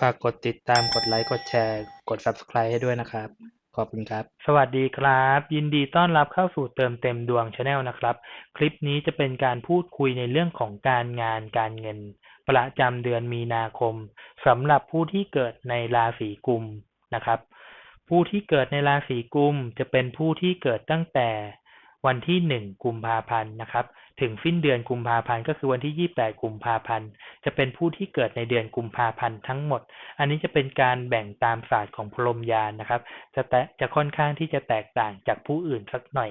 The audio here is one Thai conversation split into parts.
ฝากกดติดตามกดไลค์กดแชร์ กด Subscribe ให้ด้วยนะครับ ขอบคุณครับ สวัสดีครับ ยินดีต้อนรับเข้าสู่เติมเต็มดวงชาแนลนะครับ คลิปนี้จะเป็นการพูดคุยในเรื่องของการงานการเงิน ประจำเดือนมีนาคมสำหรับผู้ที่เกิดในราศีกุมนะครับ ผู้ที่เกิดในราศีกุมจะเป็นผู้ที่เกิดตั้งแต่ วันที่หนึ่งกุมภาพันธ์นะครับ ถึงสิ้นเดือนกุมภาพันธ์ก็คือวันที่ยี่แปดกุมภาพันธ์จะเป็นผู้ที่เกิดในเดือนกุมภาพันธ์ทั้งหมด อันนี้จะเป็นการแบ่งตามศาสตร์ของพรหมยานนะครับ จะแตจะค่อนข้างที่จะแตกต่างจากผู้อื่นสักหน่อย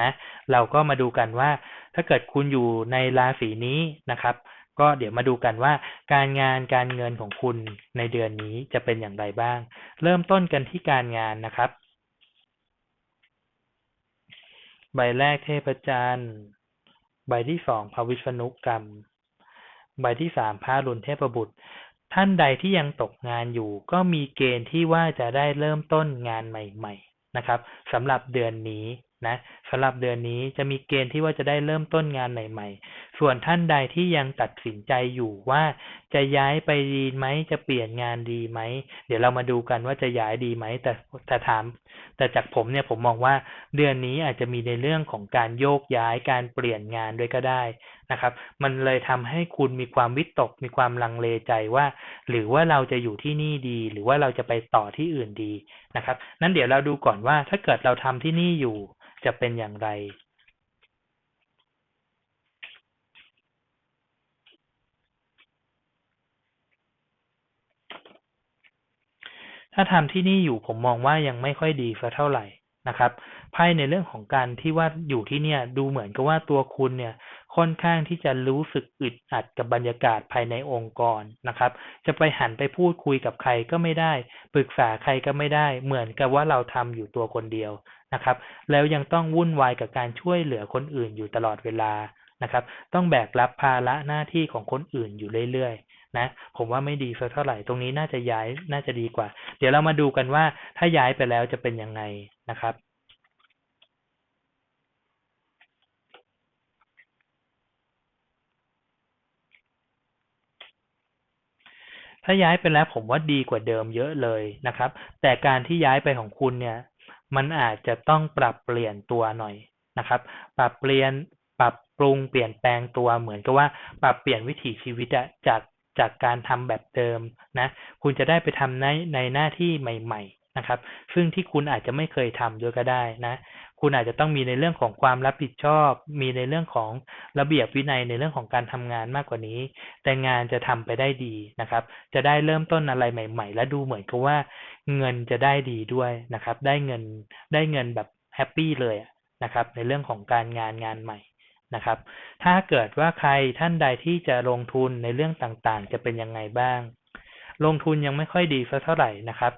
นะ เราก็มาดูกันว่า ถ้าเกิดคุณอยู่ในราศีนี้นะครับ ก็เดี๋ยวมาดูกันว่า การงานการเงินของคุณในเดือนนี้จะเป็นอย่างไรบ้าง เริ่มต้นกันที่การงานนะครับ ใบแรกเทพจันทร์ ใบที่สองพระวิษณุกรรม ใบที่สามพระรุนเทพบุตร ท่านใดที่ยังตกงานอยู่ ก็มีเกณฑ์ที่ว่าจะได้เริ่มต้นงานใหม่ ๆ นะครับสำหรับเดือนนี้ นะสำหรับเดือนนี้จะมีเกณฑ์ที่ว่าจะได้เริ่มต้นงานใหม่ ๆ ส่วนท่านใดที่ยังตัดสินใจอยู่ว่า จะย้ายไปดีไหมจะเปลี่ยนงานดีไหม เดี๋ยวเรามาดูกันว่าจะย้ายดีไหม แต่แต่ถาม แต่จากผมเนี่ยผมมองว่าเดือนนี้อาจจะมีในเรื่องของการโยกย้ายการเปลี่ยนงานด้วยก็ได้ นะครับ มันเลยทำให้คุณมีความวิตก มีความลังเลใจว่า หรือว่าเราจะอยู่ที่นี่ดี หรือว่าเราจะไปต่อที่อื่นดีนะครับ นั้นเดี๋ยวเราดูก่อนว่าถ้าเกิดเราทำที่นี่อยู่จะเป็นอย่างไรถ้าทำที่นี่อยู่ผมมองว่ายังไม่ค่อยดีสักเท่าไหร่ นะครับไพ่ในเรื่องของการที่ว่าอยู่ที่เนี่ย ดูเหมือนกับว่าตัวคุณเนี่ยค่อนข้างที่จะรู้สึกอึดอัดกับบรรยากาศภายในองค์กรนะครับ จะไปหันไปพูดคุยกับใครก็ไม่ได้ ปรึกษาใครก็ไม่ได้ เหมือนกับว่าเราทำอยู่ตัวคนเดียวนะครับ แล้วยังต้องวุ่นวายกับการช่วยเหลือคนอื่นอยู่ตลอดเวลานะครับ ต้องแบกรับภาระหน้าที่ของคนอื่นอยู่เรื่อยๆนะ ผมว่าไม่ดีสักเท่าไหร่ ตรงนี้น่าจะย้ายน่าจะดีกว่า เดี๋ยวเรามาดูกันว่าถ้าย้ายไปแล้วจะเป็นยังไงนะครับ ถ้าย้ายไปแล้วผมว่าดีกว่าเดิมเยอะเลยนะครับ แต่การที่ย้ายไปของคุณเนี่ย มันอาจจะต้องปรับเปลี่ยนตัวหน่อยนะครับ ปรับเปลี่ยนปรับปรุงเปลี่ยนแปลงตัวเหมือนกับว่า ปรับเปลี่ยนวิถีชีวิตจาก จากการทำแบบเดิมนะคุณจะได้ไปทำในในหน้าที่ใหม่ ๆนะครับ ซึ่งที่คุณอาจจะไม่เคยทำด้วยก็ได้นะ คุณอาจจะต้องมีในเรื่องของความรับผิดชอบ มีในเรื่องของระเบียบวินัยในเรื่องของการทำงานมากกว่านี้ แต่งานจะทำไปได้ดีนะครับ จะได้เริ่มต้นอะไรใหม่ ๆ และดูเหมือนกับว่าเงินจะได้ดีด้วยนะครับ ได้เงินได้เงินแบบแฮปปี้เลยนะครับ ในเรื่องของการงานงานใหม่ นะครับ ถ้าเกิดว่าใครท่านใดที่จะลงทุนในเรื่องต่างๆ จะเป็นยังไงบ้าง ลงทุนยังไม่ค่อยดีสักเท่าไหร่นะครับ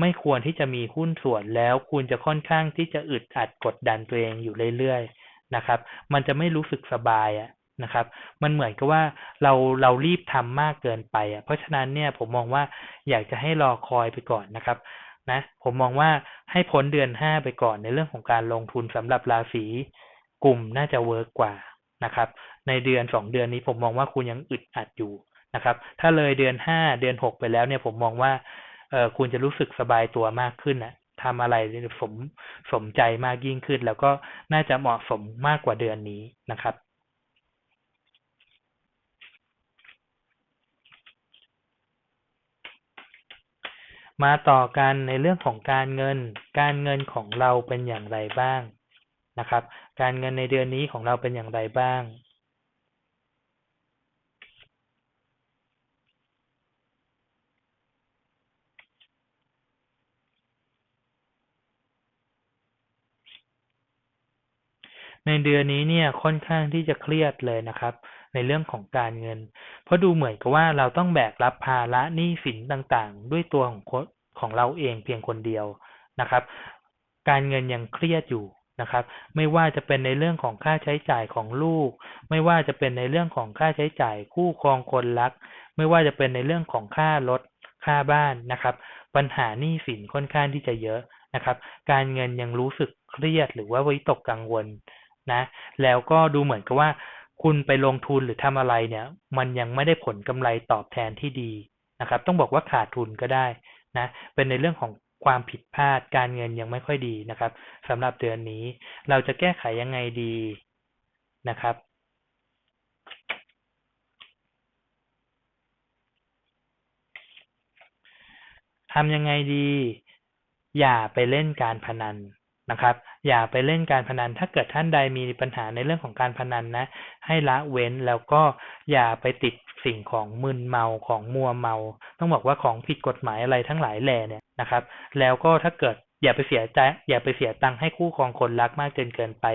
ไม่ควรที่จะมีหุ้นส่วนแล้วคุณจะค่อนข้างที่จะอึดอัดกดดันตัวเองอยู่เรื่อยๆนะครับ มันจะไม่รู้สึกสบายอะนะครับ มันเหมือนกับว่าเราเรารีบทำมากเกินไปอะ เพราะฉะนั้นเนี่ยผมมองว่าอยากจะให้รอคอยไปก่อนนะครับนะผมมองว่าให้พ้นเดือนห้าไปก่อนในเรื่องของการลงทุนสำหรับราศี กลุ่มน่าจะเวิร์กกว่านะครับ ในเดือนสองเดือนนี้ผมมองว่าคุณยังอึดอัดอยู่นะครับ ถ้าเลยเดือนห้าเดือนหกไปแล้วเนี่ยผมมองว่าเออคุณจะรู้สึกสบายตัวมากขึ้นนะทำอะไรสมสมใจมากยิ่งขึ้น แล้วก็น่าจะเหมาะสมมากกว่าเดือนนี้นะครับมาต่อกันในเรื่องของการเงิน การเงินของเราเป็นอย่างไรบ้าง นะครับ การเงินในเดือนนี้ของเราเป็นอย่างไรบ้างในเดือนนี้เนี่ยค่อนข้างที่จะเครียดเลยนะครับ ในเรื่องของการเงิน เพราะดูเหมือนกับว่าเราต้องแบกรับภาระหนี้สินต่างๆ ด้วยตัวของของเราเองเพียงคนเดียวนะครับ การเงินยังเครียดอยู่ นะครับ ไม่ว่าจะเป็นในเรื่องของค่าใช้จ่ายของลูก ไม่ว่าจะเป็นในเรื่องของค่าใช้จ่ายคู่ครองคนรัก ไม่ว่าจะเป็นในเรื่องของค่ารถค่าบ้านนะครับ ปัญหาหนี้สินค่อนข้างที่จะเยอะนะครับ การเงินยังรู้สึกเครียดหรือว่าวิตกกังวลนะ แล้วก็ดูเหมือนกับว่า คุณไปลงทุนหรือทำอะไรเนี่ย มันยังไม่ได้ผลกำไรตอบแทนที่ดีนะครับ ต้องบอกว่าขาดทุนก็ได้นะ เป็นในเรื่องของ ความผิดพลาดการเงินยังไม่ค่อยดีนะครับสำหรับเดือนนี้ เราจะแก้ไขยังไงดีนะครับ ทำยังไงดี อย่าไปเล่นการพนัน นะครับ อย่าไปเล่นการพนัน ถ้าเกิดท่านใดมีปัญหาในเรื่องของการพนันนะ ให้ละเว้นแล้วก็อย่าไปติดสิ่งของมึนเมาของมัวเมา ต้องบอกว่าของผิดกฎหมายอะไรทั้งหลายแหล่เนี่ยนะครับ แล้วก็ถ้าเกิดอย่าไปเสียใจอย่าไปเสียตังค์ให้คู่ครองคนรักมากจนเกินไป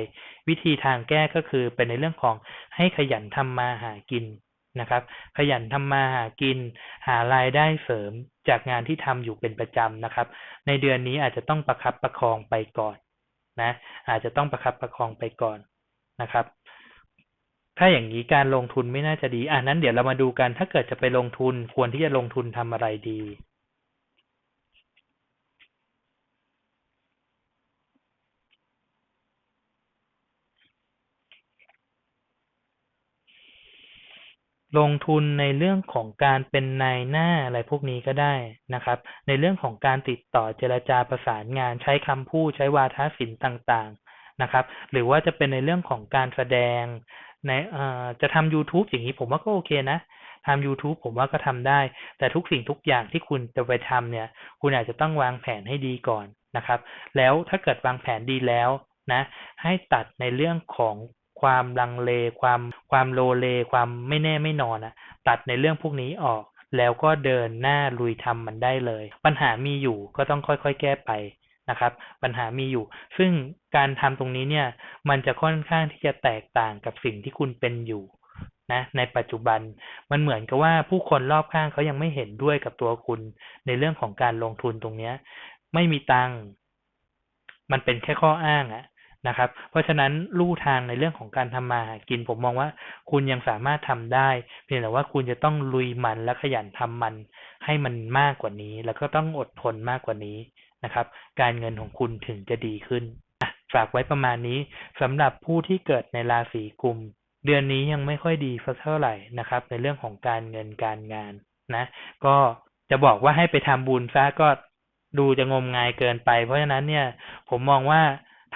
วิธีทางแก้ก็คือเป็นในเรื่องของให้ขยันทำมาหากิน นะครับ ขยันทำมาหากิน หารายได้เสริมจากงานที่ทำอยู่เป็นประจำนะครับ ในเดือนนี้อาจจะต้องประคับประคองไปก่อนนะ อาจจะต้องประคับประคองไปก่อนนะครับ ถ้าอย่างนี้การลงทุนไม่น่าจะดีอ่านั้นเดี๋ยวเรามาดูกัน ถ้าเกิดจะไปลงทุนควรที่จะลงทุนทำอะไรดี ลงทุนในเรื่องของการเป็นนายหน้าอะไรพวกนี้ก็ได้นะครับ ในเรื่องของการติดต่อเจรจาประสานงานใช้คำพูดใช้วาทศิลป์ต่างๆนะครับ หรือว่าจะเป็นในเรื่องของการแสดงในจะทำ YouTube อย่างนี้ผมว่าก็โอเคนะทำ YouTube ผมว่าก็ทำได้ แต่ทุกสิ่งทุกอย่างที่คุณจะไปทำเนี่ย คุณอาจจะต้องวางแผนให้ดีก่อนนะครับ แล้วถ้าเกิดวางแผนดีแล้วนะ ให้ตัดในเรื่องของ ความลังเล ความความโลเล ความไม่แน่ไม่นอนอะตัดในเรื่องพวกนี้ออก แล้วก็เดินหน้าลุยทำมันได้เลย ปัญหามีอยู่ก็ต้องค่อยๆ แก้ไปนะครับ ปัญหามีอยู่ ซึ่งการทำตรงนี้เนี่ย มันจะค่อนข้างที่จะแตกต่างกับสิ่งที่คุณเป็นอยู่นะในปัจจุบันมันเหมือนกับว่าผู้คนรอบข้างเขายังไม่เห็นด้วยกับตัวคุณ ในเรื่องของการลงทุนตรงเนี้ย ไม่มีตังค์มันเป็นแค่ข้ออ้างอะ นะครับ เพราะฉะนั้นลู่ทางในเรื่องของการทำมาหากินผมมองว่า คุณยังสามารถทำได้ เพียงแต่ว่าคุณจะต้องลุยมันและขยันทำมัน ให้มันมากกว่านี้ แล้วก็ต้องอดทนมากกว่านี้นะครับ การเงินของคุณถึงจะดีขึ้นฝากไว้ประมาณนี้สำหรับผู้ที่เกิดในราศีกุม เดือนนี้ยังไม่ค่อยดีสักเท่าไหร่นะครับ ในเรื่องของการเงินการงานนะ ก็จะบอกว่าให้ไปทำบุญซะก็ดูจะงมงายเกินไป เพราะฉะนั้นเนี่ยผมมองว่า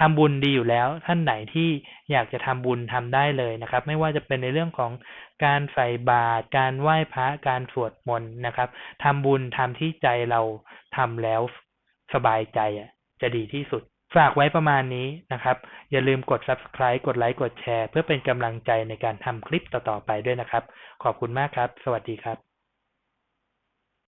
ทำบุญดีอยู่แล้ว ท่านไหนที่อยากจะทำบุญทำได้เลยนะครับ ไม่ว่าจะเป็นในเรื่องของการใส่บาตรการไหว้พระการสวดมนต์นะครับทำบุญทำที่ใจเราทำแล้วสบายใจอะ จะดีที่สุด ฝากไว้ประมาณนี้นะครับ อย่าลืมกด subscribe กดไลค์กดแชร์ เพื่อเป็นกำลังใจในการทำคลิปต่อๆไปด้วยนะครับ ขอบคุณมากครับ สวัสดีครับ